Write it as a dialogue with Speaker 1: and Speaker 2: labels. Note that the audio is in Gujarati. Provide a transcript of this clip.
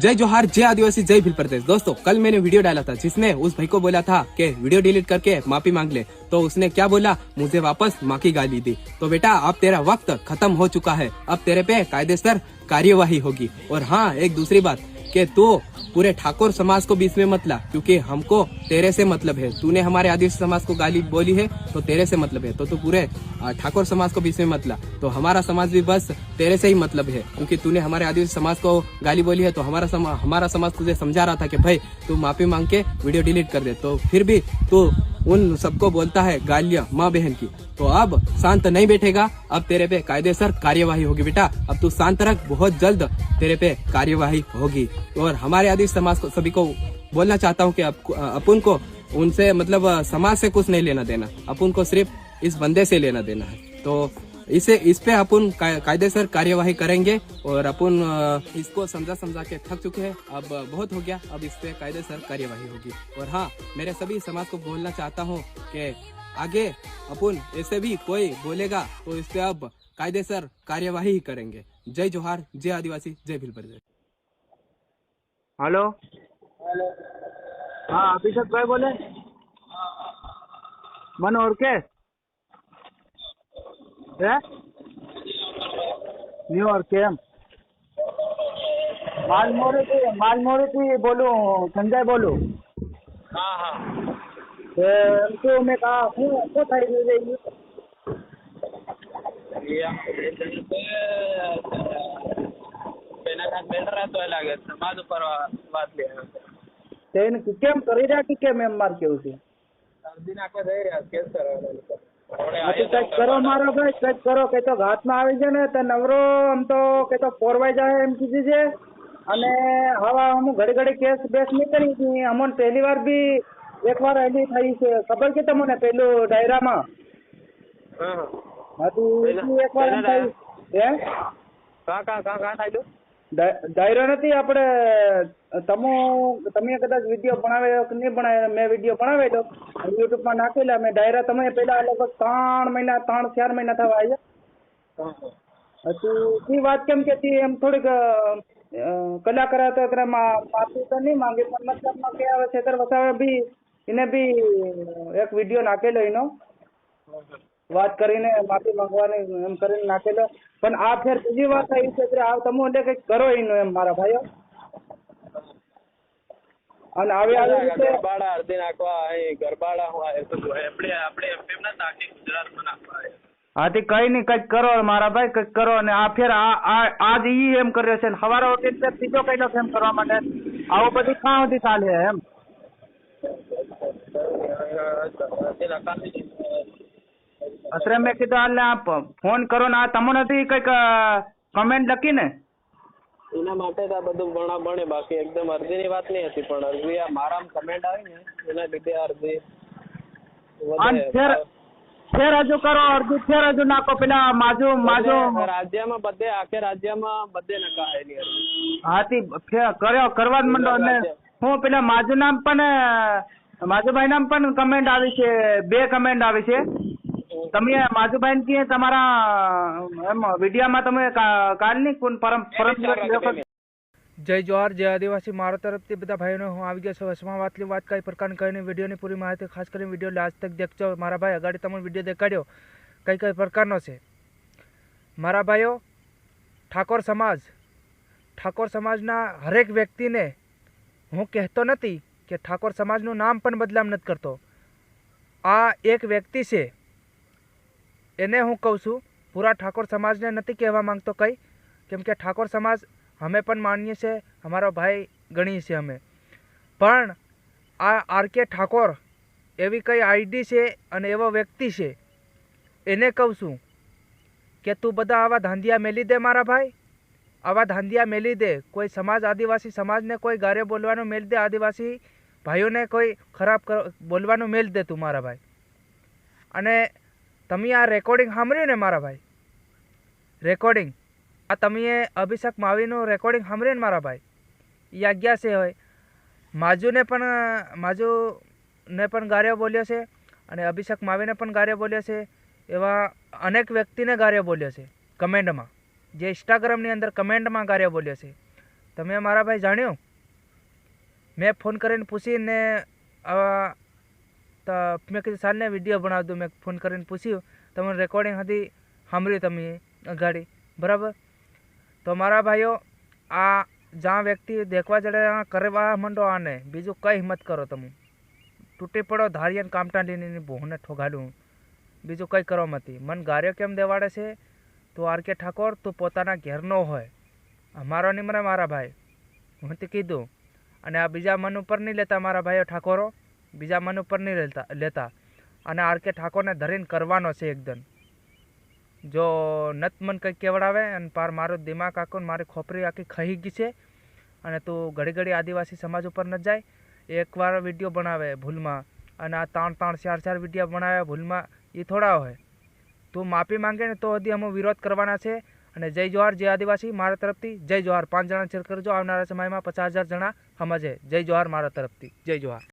Speaker 1: जय जोहार, जय आदिवासी, जय भील प्रदेश। दोस्तों, कल मैंने वीडियो डाला था जिसने उस भाई को बोला था कि वीडियो डिलीट करके माफ़ी मांग ले। तो उसने क्या बोला? मुझे वापस माँ की गाली दी। तो बेटा, अब तेरा वक्त खत्म हो चुका है। अब तेरे पे कायदेसर कार्यवाही होगी। और हाँ एक दूसरी बात कि तू पूरे ठाकुर समाज को बीच में मत ला क्योंकि हमको तेरे से मतलब है। तूने हमारे आदिवासी समाज को गाली बोली है तो तेरे से मतलब है। तो तू पूरे ठाकुर समाज को बीच में मत ला। तो हमारा समाज भी बस तेरे से ही मतलब है क्योंकि तूने हमारे आदिवासी समाज को गाली बोली है तो हमारा समा, हमारा समाज तुझे समझा रहा था कि भाई तू माफ़ी मांग के वीडियो डिलीट कर दे। तो फिर भी तू उन सबको बोलता है, गालियाँ, माँ बहन की। तो अब शांत नहीं बैठेगा। अब तेरे पे कायदेसर कार्यवाही होगी बेटा। अब तू शांत रख, बहुत जल्द तेरे पे कार्यवाही होगी। और हमारे आदि समाज को, सभी को बोलना चाहता हूँ कि अप- अपन को उनसे मतलब समाज से कुछ नहीं लेना देना। अपन को सिर्फ़ इस बंदे से लेना देना है। तो इसे इस पे अपन कायदे सर कार्यवाही करेंगे और अपन इसको समझा समझा के थक चुके हैं। अब बहुत हो गया अब इस पे कायदेसर कार्यवाही होगी। और हाँ मेरे सभी समाज को बोलना चाहता हूँ कि आगे अपन ऐसे भी कोई बोलेगा तो इस पे अब कायदे सर कार्यवाही ही करेंगे। जय जोहार जय आदिवासी जय भील हेलो?
Speaker 2: हेलो। हाँ अभिषेक भाई बोले। हाँ, हाँ, हाँ। मन और के? હે ન્યુયોર્ક કેમ માલમોરીથી બોલું સંજય બોલું.
Speaker 3: હા હા.
Speaker 2: શું મેં કહા શું શું થઈ છે? કેમ કરી રહ્યા કે કેમ એમ મારે કેવું છે?
Speaker 3: અરજી નાખવા જઈ રહ્યા કેસ કરવા
Speaker 2: કંઈક કરો મારો ભાઈ કંઈક કરો કે તો ઘાતમાં આવી જાય ને તો નવરો આમ તો કે તો પોરવાઈ જાય એમ કીધી છે. અને હવે હું ઘડી ઘડી કેસ બેસ નહીં કરી હતી અમને પહેલી વાર બી એક વાર એની થઈ છે. ખબર છે તમને પેલું ડાયરામાં?
Speaker 3: હા.
Speaker 2: હતું
Speaker 3: પહેલા-
Speaker 2: એક વાર થઈ. હે?
Speaker 3: કાં કાં કાં કાં થાય
Speaker 2: ડાયરો નથી, આપણે, તમો, તમે કદાચ વીડિયો ભણાવ્યો કે નહીં બનાવેલો મેં વીડિયો બનાવેલો યુટ્યુબમાં નાખેલા, મેં ડાયરા તમે પેલા લગભગ ત્રણ મહિના, ત્રણ, ચાર મહિના થવા આવ્યા. તું ઈ વાત કેમ કે એમ થોડીક કલાકાર હતો એટલે માફી તો નહીં માંગે, પણ મતલબમાં કે હવે છેતર વસાવે બી, એને બી એક વીડિયો નાખેલો એનો. વાત કરીને માફી માંગવાની એમ કરીને નાખેલો પણ આ ફેર બીજી વાત થઈ છે કે આ તમે એટલે કંઈક કરો એનું એમ મારા ભાઈઓ અને આવી આવી રીતે
Speaker 3: ગરબાડા અરજી નાખવા અહીં ગરબાડા હોય આપણે આપણે એમ ના આખી ગુજરાતમાં નાખવા.
Speaker 2: હાથી કઈ નહીં કંઈક કરો મારા ભાઈ કંઈક કરો અને આ ફેર આ આજ ઈ એમ કર્યો છે સવારે ઉઠીને ફેર બીજો કઈનો એમ કરવા માટે આવું બધું ક્યાં સુધી ચાલે એમ અત્યારે મેં કીધું એટલે આપ ફોન કરો ને આ તમને નથી કંઈક કમેન્ટ લખી ને
Speaker 3: એના માટે તો આ બધું ભણા ભણે બાકી એકદમ અરજીની વાત નહીં હતી પણ અરજી આ મારા કમેન્ટ આવી ને એના લીધે આ અરજી
Speaker 2: ફેર ફેર હજુ કરો અરજી ફેર હજુ નાખો પેલા માજુ માજુ.
Speaker 3: રાજ્યમાં બધે આખે રાજ્યમાં બધે નકાયેલી અરજી.
Speaker 2: હાથી ફેર કર્યો કરવા જ મંડો. અને હું પેલા માજુ નામ પણ માજુભાઈ નામ પણ કમેન્ટ આવી છે બે કમેન્ટ આવી છે. તમે માજુભાઈ કે તમારા એમ વિડીયામાં તમે કાલની કોણ પરમ પરમ
Speaker 4: જય જોહાર જય આદિવાસી. મારા તરફથી બધા ભાઈઓને હું આવી ગયો છું. વસમાં વાતલી વાત કઈ પ્રકારની કહીને વિડીયોની પૂરી માહિતી ખાસ કરીને વીડિયો લાસ્ટ તક દેખજો. મારા ભાઈ અગાડી તમને વીડિયો દેખાડ્યો. કઈ કઈ પ્રકારનો છે? મારા ભાઈઓ ઠાકોર સમાજ. ઠાકોર સમાજના હરેક વ્યક્તિને હું કહેતો નથી કે ઠાકોર સમાજનું નામ પણ બદલામ નથી કરતો. આ એક વ્યક્તિ છે. એને હું કહું છું, પૂરા ઠાકોર સમાજને નથી કહેવા માંગતો કંઈ. કેમ કે ઠાકોર સમાજ અમે પણ માનીએ છીએ, અમારો ભાઈ ગણીએ છીએ અમે. પણ આ આર કે ઠાકોર એવી કંઈ આઈડી છે અને એવો વ્યક્તિ છે, એને કહું છું કે તું બધા આવા ધાંધિયા મેલી દે મારા ભાઈ. આવા ધાંધિયા મેલી દે. કોઈ સમાજ આદિવાસી સમાજને કોઈ ગારે બોલવાનું મેલ દે, આદિવાસી ભાઈઓને કોઈ ખરાબ બોલવાનું મેલ દે તું મારા ભાઈ. અને તમે આ રેકોર્ડિંગ સાંભળ્યું ને મારા ભાઈ? રેકોર્ડિંગ આ તમે અભિષેક માવીનું રેકોર્ડિંગ સાંભળ્યું ને મારા ભાઈ? એ છે હોય માજુને પણ માજુને પણ ગાર્યો બોલ્યો છે અને અભિષેક માવીને પણ ગાર્યો બોલ્યો છે. એવા અનેક વ્યક્તિને ગાર્યો બોલ્યો છે કમેન્ટમાં. જે ઇન્સ્ટાગ્રામની અંદર કમેન્ટમાં ગાર્યો બોલ્યો છે. તમે મારા ભાઈ જાણ્યું? મેં ફોન કરીને પૂછીને તો મેં કીધું સારને વીડિયો બનાવી દઉં. મેં ફોન કરીને પૂછ્યું, તમને રેકોર્ડિંગ હતી? સાંભળ્યું તમે ગાડી બરાબર? તો મારા ભાઈઓ, આ જ્યાં વ્યક્તિ દેખવા જડે કરવા માંડો આને. બીજું કઈ હિંમત કરો તમે. તૂટી પડો ધારિયન કામટા લઈને ભોહને ઠોગાડું. બીજું કંઈ કરવા નથી મન ગાર્યો કેમ દેવાડે છે? તું આર કે ઠાકોર, તું પોતાના ઘેરનો હોય. અમારો મને મારા ભાઈ. હું તે કીધું. અને આ બીજા મન ઉપર નહીં લેતા મારા ભાઈઓ ઠાકોરો. બીજા મન ઉપર નહીં લેતા લેતા. અને આર કે ઠાકોરને ધરીને કરવાનો છે એકદમ જો નત મન કંઈક કેવડાવે અને પાર મારું દિમાગ આખું મારી ખોપરી આખી ખહી ગઈ છે અને તું ઘડી ઘડી આદિવાસી સમાજ ઉપર ન જાય, એકવાર વીડિયો બનાવે ભૂલમાં અને આ ત્રણ ત્રણ ચાર ચાર વીડિયો બનાવે ભૂલમાં એ થોડા હોય. તું માફી માંગે ને તો હજી અમે વિરોધ કરવાના છે અને જય જોહાર, જય આદિવાસી મારા તરફથી, જય જોહાર. પાંચ જણા શેર કરજો, આવનારા સમયમાં પચાસ હજાર જણા સમજે જય જોહાર મારા તરફથી. જય જોહાર.